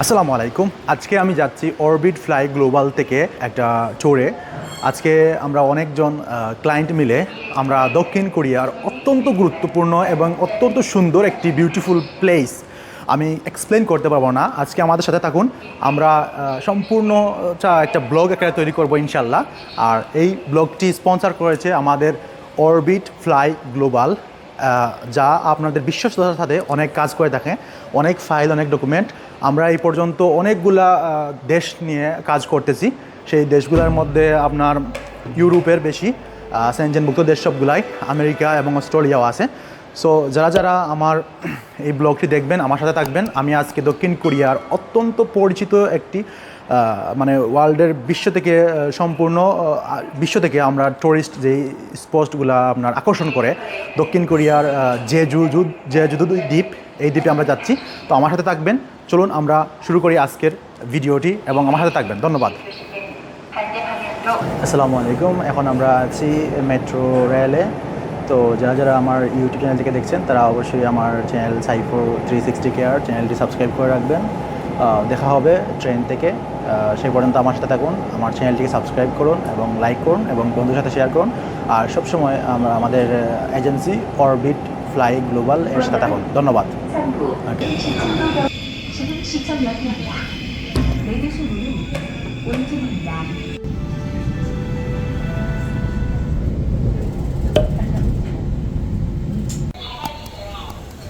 আসসালামু আলাইকুম। আজকে আমি যাচ্ছি অরবিট ফ্লাই গ্লোবাল থেকে একটা চোরে আজকে আমরা অনেকজন ক্লায়েন্ট মিলে আমরা দক্ষিণ কোরিয়ার অত্যন্ত গুরুত্বপূর্ণ এবং অত্যন্ত সুন্দর একটি বিউটিফুল প্লেস আমি এক্সপ্লেন করতে পারব না। আজকে আমাদের সাথে থাকুন। আমরা সম্পূর্ণ একটা ব্লগ একটা তৈরি করব ইনশাল্লাহ আর এই ব্লগটি স্পন্সর করেছে আমাদের অরবিট ফ্লাই গ্লোবাল যা আপনাদের বিশ্বস্ততার সাথে অনেক কাজ করে থাকে, অনেক ফাইল অনেক ডকুমেন্ট আমরা এই পর্যন্ত অনেকগুলা দেশ নিয়ে কাজ করতেছি। সেই দেশগুলোর মধ্যে আপনার ইউরোপের বেশি সেনজেনভুক্ত দেশ সবগুলাই, আমেরিকা এবং অস্ট্রেলিয়াও আছে। সো যারা যারা আমার এই ব্লগটি দেখবেন, আমার সাথে থাকবেন, আমি আজকে দক্ষিণ কোরিয়ার অত্যন্ত পরিচিত একটি মানে ওয়ার্ল্ডের বিশ্ব থেকে সম্পূর্ণ বিশ্ব থেকে আমরা টুরিস্ট যেই স্পটগুলো আপনার আকর্ষণ করে, দক্ষিণ কোরিয়ার জেজু জেজু দ্বীপ এই দ্বীপে আমরা যাচ্ছি। তো আমার সাথে থাকবেন, চলুন আমরা শুরু করি আজকের ভিডিওটি এবং আমার সাথে থাকবেন। ধন্যবাদ। আসসালামু আলাইকুম, এখন আমরা আছি মেট্রো রেলে তো যারা যারা আমার ইউটিউব চ্যানেল থেকে দেখছেন, তারা অবশ্যই আমার channel Saifur three sixty care চ্যানেলটি সাবস্ক্রাইব করে রাখবেন। দেখা হবে ট্রেন থেকে। সেই পর্যন্ত আমার সাথে থাকুন, আমার চ্যানেলটিকে সাবস্ক্রাইব করুন এবং লাইক করুন এবং বন্ধুর সাথে শেয়ার করুন। আর সবসময় আমরা আমাদের এজেন্সি অরবিট ফ্লাই গ্লোবাল এর সাথে থাকুন। ধন্যবাদ। ওকে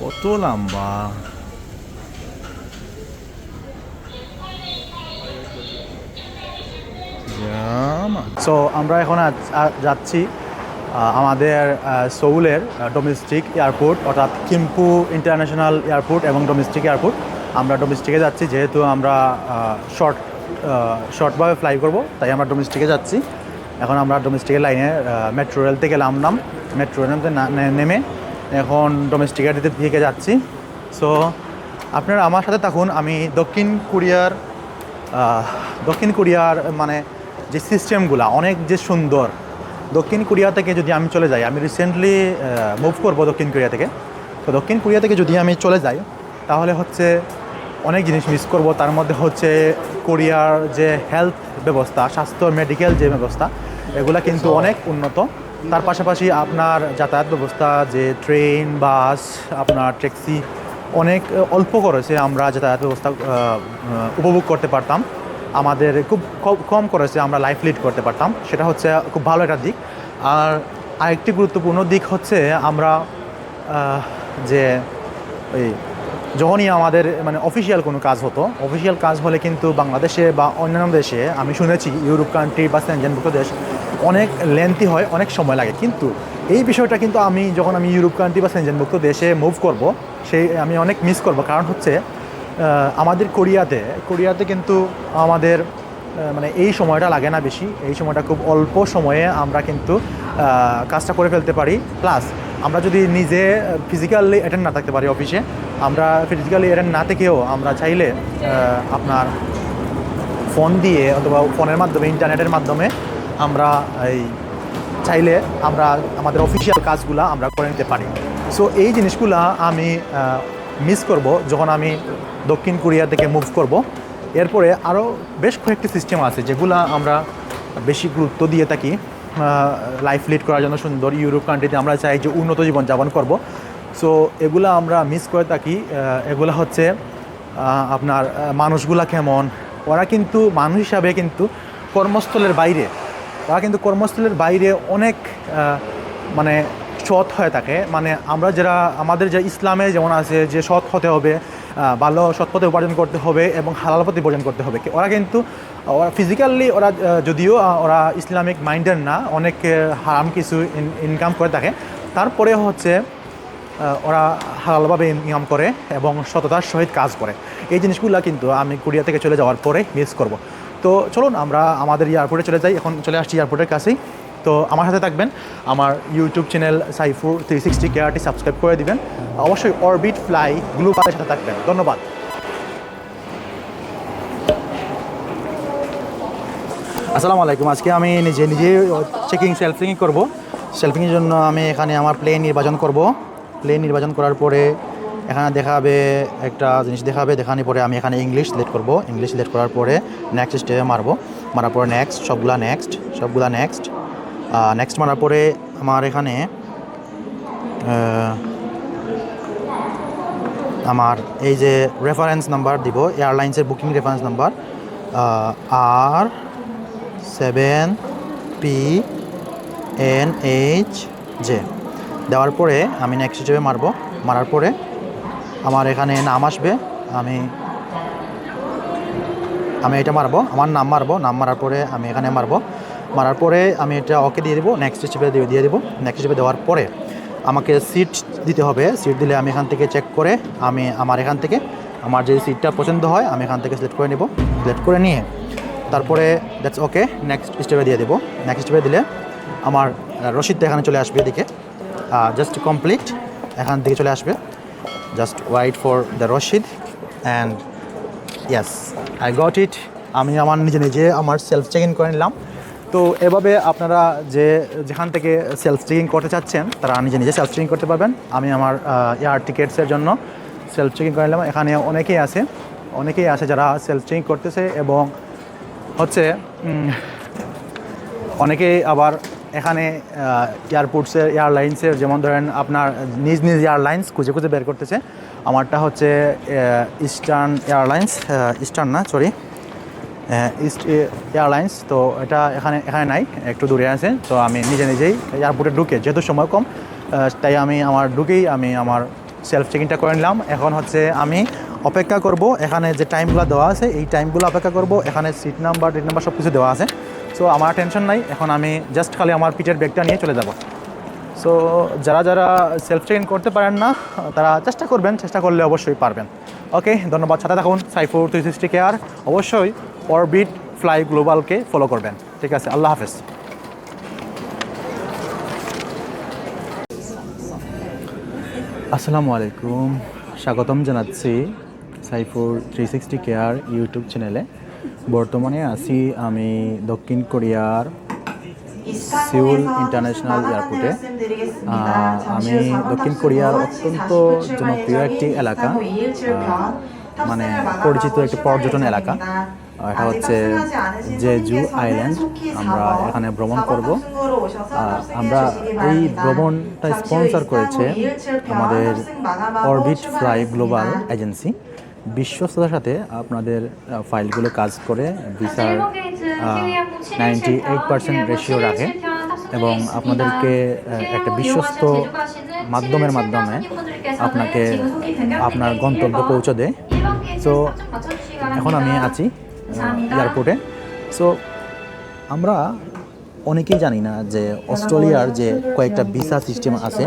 কত লম্বা? সো আমরা এখন যাচ্ছি আমাদের সৌলের ডোমেস্টিক এয়ারপোর্ট অর্থাৎ কিম্পু ইন্টারন্যাশনাল এয়ারপোর্ট এবং ডোমেস্টিক এয়ারপোর্ট আমরা ডোমেস্টিকে যাচ্ছি, যেহেতু আমরা শর্ট শর্টভাবে ফ্লাই করব, তাই আমরা ডোমেস্টিকে যাচ্ছি। এখন আমরা ডোমেস্টিকের লাইনে মেট্রো রেল থেকে নামলাম মেট্রো রেল নেমে এখন ডোমেস্টিকের দিকে যাচ্ছি। সো আপনারা আমার সাথে থাকুন, আমি দক্ষিণ কোরিয়ার দক্ষিণ কোরিয়ার মানে যে সিস্টেমগুলো অনেক যে সুন্দর, দক্ষিণ কোরিয়া থেকে যদি আমি চলে যাই, আমি রিসেন্টলি মুভ করব দক্ষিণ কোরিয়া থেকে। তো দক্ষিণ কোরিয়া থেকে যদি আমি চলে যাই, তাহলে হচ্ছে অনেক জিনিস মিস করব। তার মধ্যে হচ্ছে কোরিয়ার যে হেলথ ব্যবস্থা, স্বাস্থ্য মেডিকেল যে ব্যবস্থা, এগুলা কিন্তু অনেক উন্নত। তার পাশাপাশি আপনার যাতায়াত ব্যবস্থা, যে ট্রেন বাস আপনার ট্যাক্সি অনেক, অল্প খরচে আমরা যাতায়াত ব্যবস্থা উপভোগ করতে পারতাম। আমাদের খুব কম খরচে আমরা লাইফ লিড করতে পারতাম। সেটা হচ্ছে খুব ভালো একটা দিক। আর আরেকটি গুরুত্বপূর্ণ দিক হচ্ছে আমরা যে এই যখনই আমাদের মানে অফিসিয়াল কোনো কাজ হতো অফিসিয়াল কাজ হলে কিন্তু বাংলাদেশে বা অন্যান্য দেশে, আমি শুনেছি ইউরোপ কান্ট্রি বা সেনজেনভুক্ত দেশ অনেক লেন্থি হয়, অনেক সময় লাগে। কিন্তু এই বিষয়টা কিন্তু আমি, যখন আমি ইউরোপ কান্ট্রি বা সেনজেনভুক্ত দেশে মুভ করব, সেই আমি অনেক মিস করব। কারণ হচ্ছে আমাদের কোরিয়াতে কোরিয়াতে কিন্তু আমাদের মানে এই সময়টা লাগে না বেশি। এই সময়টা খুব অল্প সময়ে আমরা কিন্তু কাজটা করে ফেলতে পারি। প্লাস আমরা যদি নিজে ফিজিক্যালি অ্যাটেন্ড না থাকতে পারি অফিসে আমরা ফিজিক্যালি অ্যাটেন্ড না থেকেও আমরা চাইলে আপনার ফোন দিয়ে অথবা ফোনের মাধ্যমে ইন্টারনেটের মাধ্যমে আমরা এই চাইলে আমরা আমাদের অফিসিয়াল কাজগুলো আমরা করে নিতে পারি। সো এই জিনিসগুলা আমি মিস করব, যখন আমি দক্ষিণ কোরিয়া থেকে মুভ করব। এরপরে আরও বেশ কয়েকটি সিস্টেম আছে, যেগুলো আমরা বেশি গুরুত্ব দিয়ে থাকি। লাইফ লিড করার জন্য সুন্দর ইউরোপ কান্ট্রিতে আমরা চাই যে উন্নত জীবনযাপন করব। সো এগুলো আমরা মিস করে থাকি। এগুলো হচ্ছে আপনার মানুষগুলা কেমন? ওরা কিন্তু মানুষ হিসাবে কিন্তু কর্মস্থলের বাইরে। ওরা কিন্তু কর্মস্থলের বাইরে অনেক মানে সৎ হয়ে থাকে। মানে আমরা যারা, আমাদের যে ইসলামে যেমন আছে যে সৎ হতে হবে ভালো সৎ পথে উপার্জন করতে হবে এবং হালাল পথে উপার্জন করতে হবে। ওরা কিন্তু, ওরা ফিজিক্যালি ওরা যদিও ওরা ইসলামিক মাইন্ডের না, অনেক হারাম কিছু ইনকাম করে থাকে। তারপরে হচ্ছে ওরা হালালভাবে ইনকাম করে এবং সততার সহিত কাজ করে। এই জিনিসগুলো কিন্তু আমি কোরিয়া থেকে চলে যাওয়ার পরে মিস করব। তো চলুন আমরা আমাদের এয়ারপোর্টে চলে যাই। এখন চলে আসছি এয়ারপোর্টের কাছেই। তো আমার সাথে থাকবেন। আমার YouTube channel Saifur three sixty কেয়ারটি subscribe করে দিবেন। অবশ্যই অরবিট ফ্লাই গ্লুবালের সাথে থাকবেন। ধন্যবাদ। আসসালামু আলাইকুম। আজকে আমি নিজে নিজে চেকিং সেলফিং করব। সেলফিংয়ের জন্য আমি এখানে আমার প্লেন নির্বাচন করব। প্লেন নির্বাচন করার পরে এখানে দেখাবে একটা জিনিস দেখাবে। দেখানোর পরে আমি এখানে ইংলিশ সিলেক্ট করব। ইংলিশ সিলেক্ট করার পরে নেক্সট স্টেপে মারবো। মারার পরে নেক্সট সবগুলা নেক্সট সবগুলা নেক্সট নেক্সট মারার পরে আমার এখানে আমার এই যে রেফারেন্স নাম্বার দিব এয়ারলাইন্সের booking reference number R seven P N H J দেওয়ার পরে আমি নেক্সট হিসেবে মারবো। মারার পরে আমার এখানে নাম আসবে, আমি আমি এটা মারবো, আমার নাম মারবো, নাম মারার পরে আমি এখানে মারবো। মারার পরে আমি এটা ওকে দিয়ে দেবো নেক্সট হিসেবে দিয়ে দিয়ে দেবো। নেক্সট হিসেবে দেওয়ার পরে আমাকে সিট দিতে হবে। সিট দিলে আমি এখান থেকে চেক করে আমি আমার এখান থেকে আমার যে সিটটা পছন্দ হয়, আমি এখান থেকে সিলেক্ট করে নেব। সিলেক্ট করে নিয়ে তারপরে দ্যাটস ওকে নেক্সট স্টেপে দিয়ে দেবো। নেক্সট স্টেপে দিলে আমার রসিদটা এখানে চলে আসবে এদিকে। জাস্ট কমপ্লিট এখান থেকে চলে আসবে। Just wait for the Rashid and yes I got it আমি আমার নিজে নিজে আমার সেলফ চেক ইন করে নিলাম। তো এভাবে আপনারা যে, যেখান থেকে সেলফ চেকিং করতে চাচ্ছেন, তারা নিজে নিজে সেলফ চেকিং করতে পারবেন। আমি আমার এয়ার টিকিটসের জন্য সেলফ চেকিং করে নিলাম। এখানে অনেকেই আছে অনেকেই আছে যারা সেলফ চেকিং করতেছে এবং হচ্ছে অনেকেই আবার এখানে এয়ারপোর্টসের এয়ারলাইন্সের যেমন ধরেন আপনার নিজ নিজ এয়ারলাইন্স খুঁজে খুঁজে বের করতেছে। আমারটা হচ্ছে ইস্টার্ন এয়ারলাইন্স ইস্টার্ন না সরি ইস্ট এয়ারলাইন্স তো এটা এখানে এখানে নাই, একটু দূরে আছে। তো আমি নিজে নিজেই এয়ারপোর্টে ঢুকে, যেহেতু সময় কম তাই আমি আমার ঢুকেই আমি আমার সেলফ চেকিংটা করে নিলাম। এখন হচ্ছে আমি অপেক্ষা করব, এখানে যে টাইমগুলো দেওয়া আছে, এই টাইমগুলো অপেক্ষা করব, এখানে সিট নাম্বার ডিট নাম্বার সব কিছু দেওয়া আছে। সো আমার টেনশন নাই, এখন আমি জাস্ট খালি আমার পিঠের ব্যাগটা নিয়ে চলে যাব। সো যারা যারা সেলফ চেক ইন করতে পারেন না, তারা চেষ্টা করবেন, চেষ্টা করলে অবশ্যই পারবেন। ওকে ধন্যবাদ, সাথে থাকুন সাইফুর থ্রি সিক্সটি কেয়ার অবশ্যই অরবিট ফ্লাই গ্লোবালকে ফলো করবেন। ঠিক আছে, আল্লাহ হাফেজ। আসসালামু আলাইকুম, স্বাগতম জানাচ্ছি Saifur three sixty care YouTube চ্যানেলে। বর্তমানে আছি আমি দক্ষিণ কোরিয়ার সিউল ইন্টারন্যাশনাল এয়ারপোর্টে। আমি দক্ষিণ কোরিয়ার অত্যন্ত জনপ্রিয় একটি এলাকা মানে পরিচিত একটি পর্যটন এলাকা। এটা হচ্ছে জেজু আইল্যান্ড আমরা এখানে ভ্রমণ করব। আমরা এই ভ্রমণটা স্পন্সর করেছে আমাদের অরবিট ফ্লাই গ্লোবাল এজেন্সি বিশ্বস্ততার সাথে আপনাদের ফাইলগুলো কাজ করে ভিসার নাইনটি এইট পার্সেন্ট রেশিও রাখে এবং আপনাদেরকে একটা বিশ্বস্ত মাধ্যমের মাধ্যমে আপনাকে আপনার গন্তব্য পৌঁছে দেয় সো এখন আমি আছি। এয়ারপোর্টে। সো আমরা অনেকেই জানি না যে অস্ট্রেলিয়ার যে কয়েকটা ভিসা সিস্টেম আছে,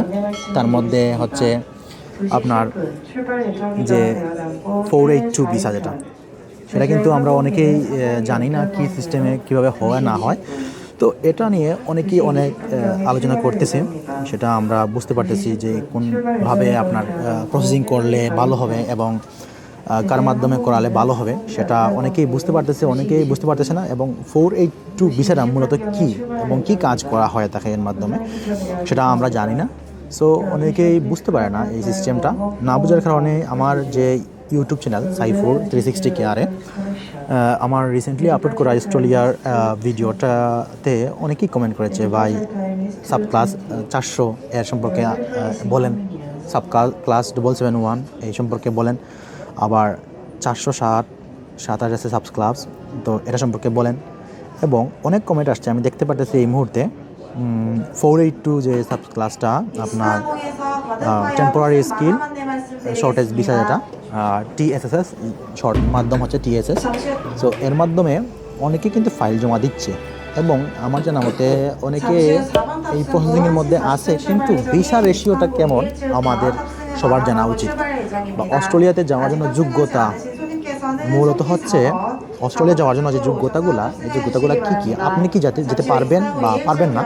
তার মধ্যে হচ্ছে আপনার যে ফোর এইট টু ভিসা যেটা, সেটা কিন্তু আমরা অনেকেই জানি না কি সিস্টেমে কীভাবে হয়, না হয়। তো এটা নিয়ে অনেকেই অনেক আলোচনা করতেছে, সেটা আমরা বুঝতে পারতেছি যে কোনভাবে আপনার প্রসেসিং করলে ভালো হবে এবং কার মাধ্যমে করালে ভালো হবে সেটা অনেকেই বুঝতে পারতেছে, অনেকেই বুঝতে পারতেছে না এবং ফোর এইট টু ভিসাটা মূলত কী এবং কি কাজ করা হয় তাকে এর মাধ্যমে সেটা আমরা জানি না। সো অনেকেই বুঝতে পারে না এই সিস্টেমটা না বোঝার কারণে আমার যে YouTube channel Saifur three sixty কেয়ারে আমার রিসেন্টলি আপলোড করা অস্ট্রেলিয়ার ভিডিওটাতে অনেকেই কমেন্ট করেছে, ভাই সাব ক্লাস চারশো এর সম্পর্কে বলেন sub class double seven one এই সম্পর্কে বলেন। আবার চারশো সাত সাতাশ আছে সাব ক্লাস তো এটা সম্পর্কে বলেন। এবং অনেক কমেন্ট আসছে, আমি দেখতে পারতেছি এই মুহূর্তে। ফোর এইট টু যে সাব ক্লাসটা আপনার টেম্পোরারি স্কিল শর্টেজ ভিসা যেটা টিএসএসএস শর্ট মাধ্যম হচ্ছে টিএসএস সো এর মাধ্যমে অনেকে কিন্তু ফাইল জমা দিচ্ছে। এবং আমার জানা মতে অনেকে এই প্রসেসিংয়ের মধ্যে আছে, কিন্তু ভিসা রেশিওটা কেমন, আমাদের সবার জানা উচিত। বা অস্ট্রেলিয়াতে যাওয়ার জন্য যোগ্যতা মূলত হচ্ছে অস্ট্রেলিয়া যাওয়ার জন্য যে যোগ্যতাগুলা এই যোগ্যতাগুলা কী কী আপনি কি যাতে যেতে পারবেন বা পারবেন না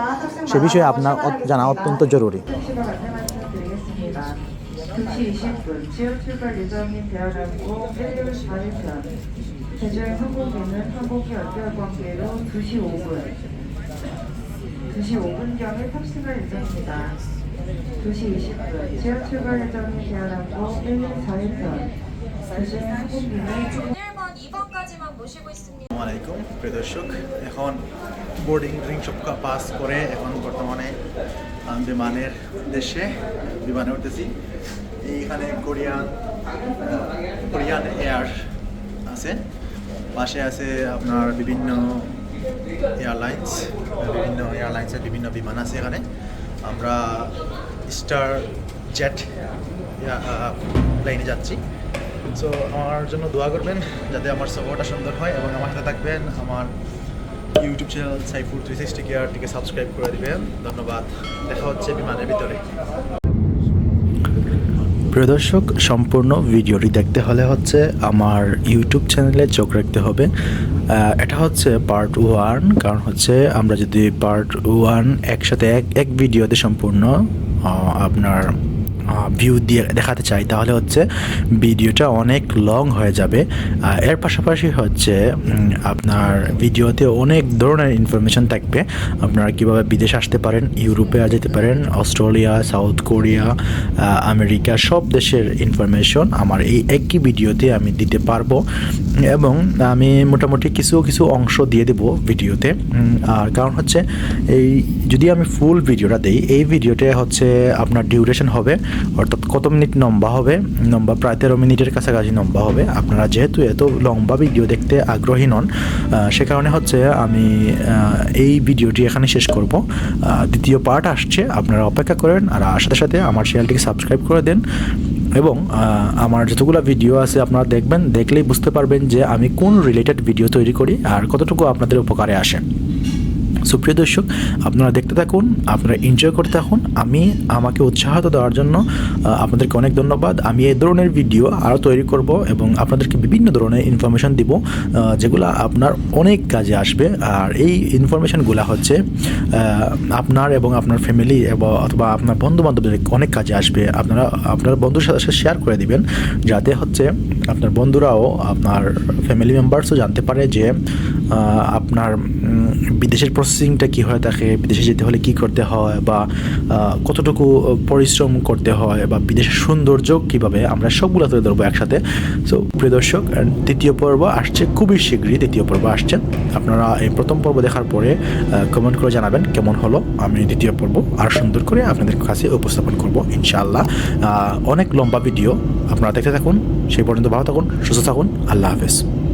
সে বিষয়ে আপনার অত- জানা অত্যন্ত জরুরি 드리겠습니다. 2시 20분 지역 출발 예정인 대한항공 114일 편 제주행 항공기는 항공기 연결 관계로 2시 5분 2시 5분경에 탑승할 예정입니다. 2시 20분 지하 출발 예정인 대한항공 1, 4일편 대신 항공기는 1번, 2번까지만 모시고 있습니다. আসসালামাইকুম প্রিয় দর্শক এখন বোর্ডিং ড্রিঙ্ক সব পাস করে এখন বর্তমানে আহ, বিমানের দেশে বিমানে উঠতেছি এইখানে কোরিয়ান আহ, কোরিয়ান এয়ার আছে পাশে আছে আপনার বিভিন্ন এয়ারলাইন্স বিভিন্ন এয়ারলাইন্সের বিভিন্ন বিমান আছে এখানে আমরা স্টার জেট প্লেনে যাচ্ছি। সো আমার জন্য দোয়া করবেন যাতে আমার সফরটা সুন্দর হয় এবং আমার সাথে থাকবেন। আমার YouTube channel Saifur three sixty কেয়ারটিকে subscribe করে দিবেন। ধন্যবাদ। দেখা হচ্ছে বিমানের ভিতরে। প্রিয় দর্শক, সম্পূর্ণ ভিডিওটি দেখতে হলে হচ্ছে আমার ইউটিউব চ্যানেলে চোখ রাখতে হবে। এটা হচ্ছে পার্ট ওয়ান কারণ হচ্ছে আমরা যদি পার্ট ওয়ান একসাথে এক এক ভিডিওতে সম্পূর্ণ আপনার ভিউ দিয়ে দেখাতে চাই, তাহলে হচ্ছে ভিডিওটা অনেক লং হয়ে যাবে। এর পাশাপাশি হচ্ছে আপনার ভিডিওতে অনেক ধরনের ইনফরমেশন থাকবে। আপনারা কীভাবে বিদেশ আসতে পারেন, ইউরোপে যেতে পারেন, অস্ট্রেলিয়া, সাউথ কোরিয়া আমেরিকা, সব দেশের ইনফরমেশন আমার এই একই ভিডিওতে আমি দিতে পারব। এবং আমি মোটামুটি কিছু কিছু অংশ দিয়ে দেবো ভিডিওতে। আর কারণ হচ্ছে এই, যদি আমি ফুল ভিডিওটা দিই, এই ভিডিওতে হচ্ছে আপনার ডিউরেশন হবে অর্থাৎ কত মিনিট লম্বা হবে? লম্বা প্রায় তেরো মিনিটের কাছাকাছি লম্বা হবে। আপনারা যেহেতু এত লম্বা ভিডিও দেখতে আগ্রহী নন সে কারণে হচ্ছে আমি এই ভিডিওটি এখানে শেষ করব। দ্বিতীয় পার্ট আসছে, আপনারা অপেক্ষা করেন আর সাথে সাথে আমার চ্যানেলটিকে সাবস্ক্রাইব করে দেন। এবং আমার যতগুলো ভিডিও আছে আপনারা দেখবেন, দেখলেই বুঝতে পারবেন যে আমি কোন রিলেটেড ভিডিও তৈরি করি আর কতটুকু আপনাদের উপকারে আসে। সুপ্রিয় দর্শক, আপনারা দেখতে থাকুন, আপনারা এনজয় করতে থাকুন। আমি আমাকে উৎসাহ দেওয়ার জন্য আপনাদেরকে অনেক ধন্যবাদ। আমি এই ধরনের ভিডিও আরও তৈরি করব এবং আপনাদেরকে বিভিন্ন ধরনের ইনফরমেশন দিব যেগুলো আপনার অনেক কাজে আসবে। আর এই ইনফরমেশনগুলো হচ্ছে আপনার এবং আপনার ফ্যামিলি এবং অথবা আপনার বন্ধু বান্ধবদের অনেক কাজে আসবে। আপনারা, আপনার বন্ধুর সাথে সাথে শেয়ার করে দিবেন, যাতে হচ্ছে আপনার বন্ধুরাও আপনার ফ্যামিলি মেম্বার্সও জানতে পারে যে আপনার বিদেশের প্রসেসিংটা কী হয় তাকে? বিদেশে যেতে হলে কি করতে হয়? বা কতটুকু পরিশ্রম করতে হয়? বা, বিদেশের সৌন্দর্য কীভাবে? আমরা সবগুলো তুলে ধরবো একসাথে। সো প্রিয় দর্শক দ্বিতীয় পর্ব আসছে খুবই শীঘ্রই। দ্বিতীয় পর্ব আসছে। আপনারা এই প্রথম পর্ব দেখার পরে কমেন্ট করে জানাবেন কেমন হলো। আমি দ্বিতীয় পর্ব আর সুন্দর করে আপনাদের কাছে উপস্থাপন করব, ইনশাআল্লাহ। অনেক লম্বা ভিডিও আপনারা দেখতে থাকুন। সেই পর্যন্ত ভালো থাকুন, সুস্থ থাকুন। আল্লাহ হাফেজ।